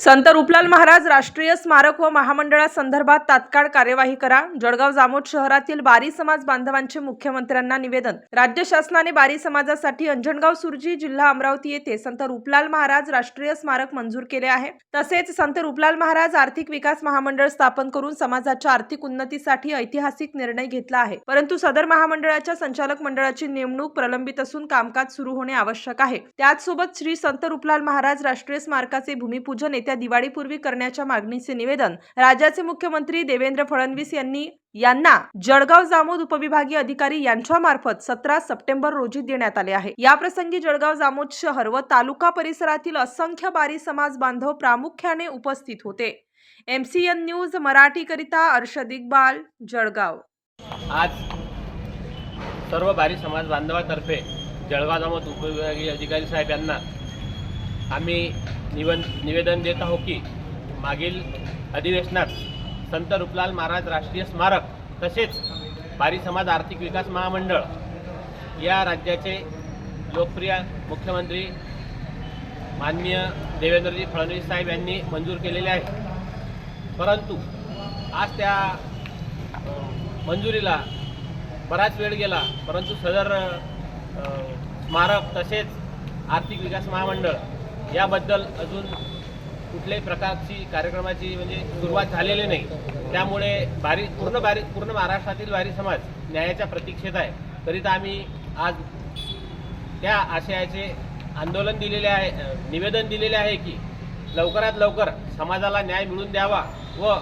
Sant Rooplal Maharaj राष्ट्रीय स्मारक व महामंडळासंदर्भात तात्काळ कार्यवाही करा. जळगाव जामोद शहरातील बारी समाज बांधवांचे मुख्यमंत्र्यांना निवेदन. राज्य शासनाने बारी समाजासाठी अंजनगाव सुरजी जिल्हा अमरावती येथे संत रूपलाल महाराज राष्ट्रीय स्मारक मंजूर केले आहे. तसेच संत रूपलाल महाराज आर्थिक विकास महामंडळ स्थापन करून समाजाच्या आर्थिक उन्नतीसाठी ऐतिहासिक निर्णय घेतला आहे. परंतु सदर महामंडळाच्या संचालक मंडळाची नेमणूक प्रलंबित असून कामकाज सुरू होणे आवश्यक आहे. त्याचसोबत श्री संत रूपलाल महाराज राष्ट्रीय स्मारकाचे भूमिपूजन येत्या दिवाळीपूर्वी करण्याच्या मागणीचे निवेदन राज्याचे मुख्यमंत्री देवेंद्र फडणवीस यांनी यांना जळगाव जामोद उपविभागीय अधिकारी यांच्या मार्फत सतरा सप्टेंबर रोजी देण्यात आले आहे. या प्रसंगी जळगाव जामोद शहर व तालुका परिसरातील असंख्य बारी समाज बांधव प्रामुख्याने उपस्थित होते. एम सी एन न्यूज मराठीकरिता अर्षद इक्बाल जळगाव. आज सर्व बारी समाज बांधवातर्फे जळगाव जामोद उपविभागीय अधिकारी साहेब यांना आम्ही निवन निवेदन देत आहोत की मागील अधिवेशनात संत रुपलाल महाराज राष्ट्रीय स्मारक तसेच पारी समाज आर्थिक विकास महामंडळ या राज्याचे लोकप्रिय मुख्यमंत्री माननीय देवेंद्रजी फडणवीस साहेब यांनी मंजूर केलेले आहे. परंतु आज त्या मंजुरीला बराच वेळ गेला परंतु सदर स्मारक तसेच आर्थिक विकास महामंडळ याबद्दल अजून कुठल्याही प्रकारची कार्यक्रमाची म्हणजे सुरुवात झालेली नाही. त्यामुळे भारी पूर्ण भारी पूर्ण महाराष्ट्रातील भारी समाज न्यायाच्या प्रतीक्षेत आहे. करिता आम्ही आज त्या आशयाचे आंदोलन दिलेले आहे निवेदन दिलेले आहे की लवकरात लवकर समाजाला न्याय मिळवून द्यावा व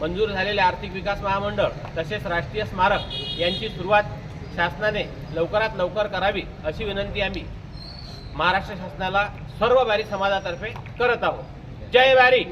मंजूर झालेले आर्थिक विकास महामंडळ तसेच राष्ट्रीय स्मारक यांची सुरुवात शासनाने लवकरात लवकर करावी अशी विनंती आम्ही महाराष्ट्र शासनाला सर्व बारी समाजातर्फे करत आहोत. जय बारी!